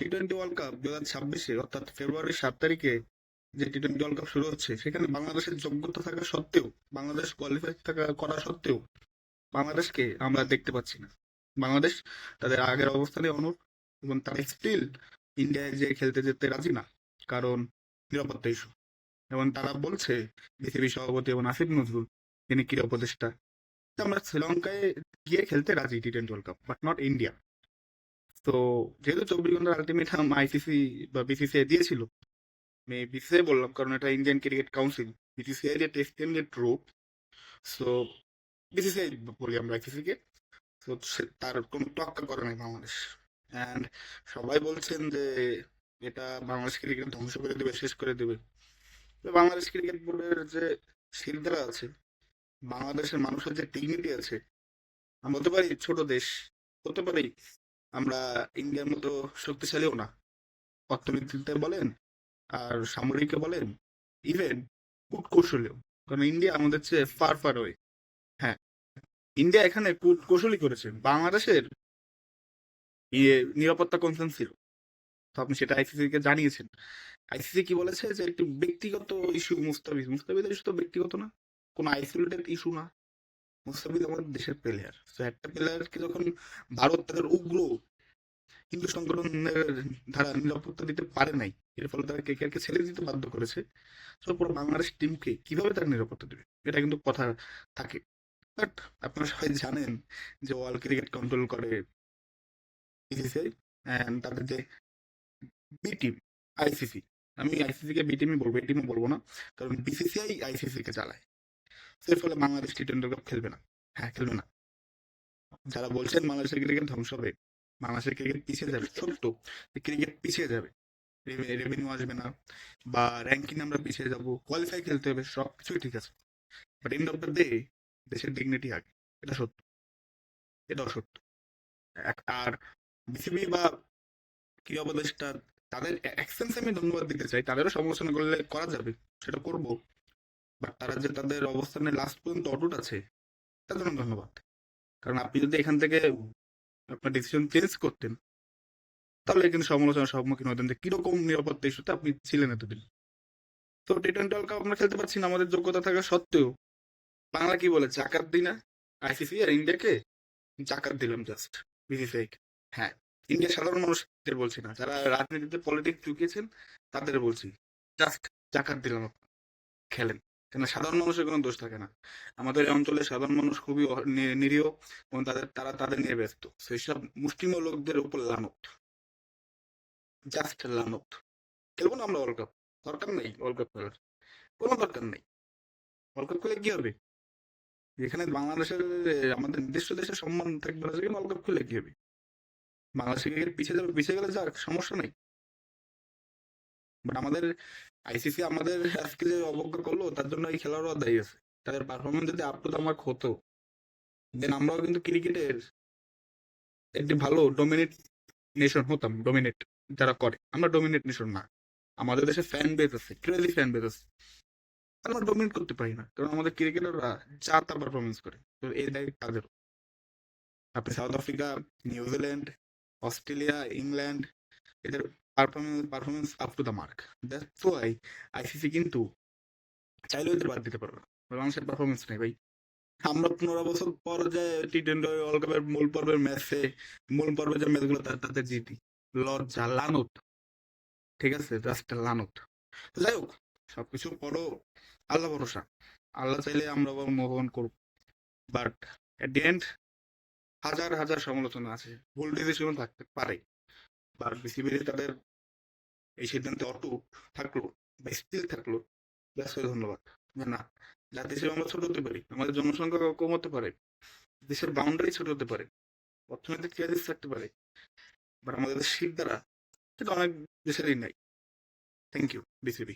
টি twenty world cup দু হাজার ছাব্বিশে, অর্থাৎ ফেব্রুয়ারির সাত তারিখে যে টি টোয়েন্টি ওয়ার্ল্ড কাপ শুরু হচ্ছে, সেখানে বাংলাদেশের যোগ্যতা থাকা সত্ত্বেও, বাংলাদেশ কোয়ালিফাই থাকা করা সত্ত্বেও বাংলাদেশকে আমরা দেখতে পাচ্ছি না। বাংলাদেশ তাদের আগের অবস্থানে অনুর এবং তারা স্টিল ইন্ডিয়ায় যে খেলতে যেতে রাজি না, কারণ নিরাপত্তা ইস্যু এবং তারা বলছে বিসিবি সভাপতি এবং আসিফ নজরুল, তিনি ক্রীড়া উপদেষ্টা। আমরা শ্রীলঙ্কায় গিয়ে খেলতে রাজি T twenty world cup but not India তো যেহেতু চব্বিশ ঘণ্টার আলটিমেটাম আইসিসি বা বিসিসিআই দিয়েছিল, আমি বিসিসিআই বললাম, কারণ এটা ইন্ডিয়ান ক্রিকেট কাউন্সিল বিসিসিআই যে টেস্ট যে ট্রু সো বিসিসিআই বলি আমরা আইসিসি কে। তো তার কোনো টক্কা করে নাই বাংলাদেশ। অ্যান্ড সবাই বলছেন যে এটা বাংলাদেশ ক্রিকেট ধ্বংস করে দেবে, শেষ করে দেবে। বাংলাদেশ ক্রিকেট বোর্ডের যে শিরদারা আছে, বাংলাদেশের মানুষের যে ডিগনিটি আছে আমরা হতে পারি ছোট দেশ, হতে পারি আমরা ইন্ডিয়ার মতো শক্তিশালীও না। অর্থনীতিতে বলেন আর সামরিকে বলেন ইভেন কূট কৌশলেও। কারণ ইন্ডিয়া আমাদের চেয়ে ফার ফার ওয়ে হ্যাঁ ইন্ডিয়া এখানে কূট কৌশলই করেছে। বাংলাদেশের ইয়ে নিরাপত্তা কনসার্ন ছিল। তো আপনি সেটা আইসিসি কে জানিয়েছেন। আইসিসি কি বলেছে যে একটি ব্যক্তিগত ইস্যু মুস্তাফিজ। মুস্তাফিজের ইস্যু তো ব্যক্তিগত না, কোনো আইসোলেটেড ইস্যু না। মুস্তাফিজ আমাদের দেশের প্লেয়ার তো একটা প্লেয়ারকে যখন ভারত তাদের উগ্র হিন্দু সংগঠনের ধারা নিরাপত্তা দিতে পারে নাই। এর ফলে তারা কেকেআরকে ছেড়ে দিতে বাধ্য করেছে। তো পুরো বাংলাদেশ টিমকে কীভাবে তারা নিরাপত্তা দেবে, এটা কিন্তু কথা থাকে। বাট আপনারা সবাই জানেন যে ওয়ার্ল্ড ক্রিকেট কন্ট্রোল করে বিসিসিআই অ্যান্ড তাদের যে বি টিম আইসিসি আমি আইসিসি কে বি টিমই বলব এ টিমও বলব না, কারণ বিসিসিআই আইসিসি কে চালায় এর ফলে বাংলাদেশ টি টোয়েন্টি কাপ খেলবে না। হ্যাঁ খেলবে না। যারা বলছেন বাংলাদেশের ক্রিকেট ধ্বংস হবে বাংলাদেশের ক্রিকেট পিছিয়ে যাবে সত্য ক্রিকেট পিছিয়ে যাবে রেভিনিউ আসবে না বা র্যাঙ্কিং আমরা পিছিয়ে যাব কোয়ালিফাই খেলতে হবে সব কিছুই ঠিক আছে but end of the day দেশের ডিগনিটি আগে এটা সত্য এটা অসত্য এক- আর বিসিবি বা ক্রীড়া উপদেষ্টা তাদের অ্যাকশনস আমি ধন্যবাদ দিতে চাই তাদেরও সমালোচনা করলে করা যাবে সেটা করব বাট তারা যে তাদের অবস্থানে লাস্ট পর্যন্ত অটুট আছে তার জন্য ধন্যবাদ কারণ আপনি যদি এখান থেকে আপনার ডিসিশন চেঞ্জ করতেন, তাহলে কিন্তু সমালোচনার সম্মুখীন হতেন যে কীরকম নিরাপত্তা ইস্যুতে আপনি ছিলেন এতদিন। তো টি টোয়েন্টি ওয়ার্ল্ড কাপ আমরা খেলতে পারছি না, আমাদের যোগ্যতা থাকা সত্ত্বেও। বাংলা কি বলে, জাকাত দিই না? আইসিসি আর ইন্ডিয়াকে জাকাত দিলাম জাস্ট বিসিসিআই হ্যাঁ ইন্ডিয়ার সাধারণ মানুষদের বলছি না, যারা রাজনীতিতে পলিটিক্স চুকিয়েছেন তাদের বলছি জাস্ট জাকাত দিলাম। খেলেন। কেন সাধারণ মানুষের কোনো দোষ থাকে না। আমাদের অঞ্চলে সাধারণ মানুষ খুবই নিরীহ এবং তাদের, তারা তাদের নিয়ে ব্যস্ত। সেই সব মুসলিম লোকদের উপর লানত। জাস্ট লানত। খেলব না আমরা ওয়ার্ল্ড কাপ দরকার নেই ওয়ার্ল্ড কাপ খেলার। কোনো দরকার নেই। ওয়ার্ল্ড কাপ খেলে কি হবে? এখানে বাংলাদেশের, আমাদের নির্দিষ্ট দেশের সম্মান থাকবে না সেখানে ওয়ার্ল্ড কাপ খেলে কি হবে? বাংলাদেশ পিছিয়ে যাবে, পিছিয়ে গেলে যাক সমস্যা নেই। বাট আমাদের আইসিসি আমাদের আজকে যে অবজ্ঞা করল, তার জন্য এই খেলোয়াড়রা দায়ী আছে। তাদের পারফরমেন্স যদি আপ টু আমার হতো দেন আমরাও কিন্তু ক্রিকেটের একটি ভালো ডোমিনেট নেশন হতাম ডোমিনেট যারা করে। আমরা ডোমিনেট নেশন না। আমাদের দেশে ফ্যান বেস আছে ক্রেজি ফ্যান বেস আছে। আমরা ডোমিনেট করতে পারি না। কারণ আমাদের ক্রিকেটাররা যা তা পারফরমেন্স করে। তো এই দায়িত্ব তাদের। আপনি South Africa New Zealand Australia England এদের performance performance up to the mark that's why ICC কিন্তু চাইলেও এদের বাদ দিতে পারবে না। বাংলাদেশের পারফরমেন্স নেই ভাই। আমরা পনেরো বছর পর যে টি টোয়েন্টি ওয়ার্ল্ড কাপের মূল পর্বের ম্যাচে মূল পর্বের যে ম্যাচগুলো তাতে জিতি। লজ্জা, লানত। ঠিক আছে? জাস্ট লানত। যাই হোক, সবকিছু পরও আল্লাহ ভরসা। আল্লাহ চাইলে আমরা আবার মোহন করব। বাট এট দি এন্ড হাজার হাজার সমালোচনা আছে। ভুল ডিসিশন থাকতে পারে। বাট বিসিবি তাদের এই সিদ্ধান্তে অটুট থাকল বা স্থির থাকল। ব্যাসকে ধন্যবাদ। না, যা হিসেবে আমরা ছোট হতে পারি, আমাদের জনসংখ্যা কম হতে পারে, দেশের বাউন্ডারি ছোট হতে পারে, অর্থনৈতিক ক্রাইসিস থাকতে পারে বাট আমাদের শীত দ্বারা সেটা অনেক দেশেরই নাই। Thank you BCB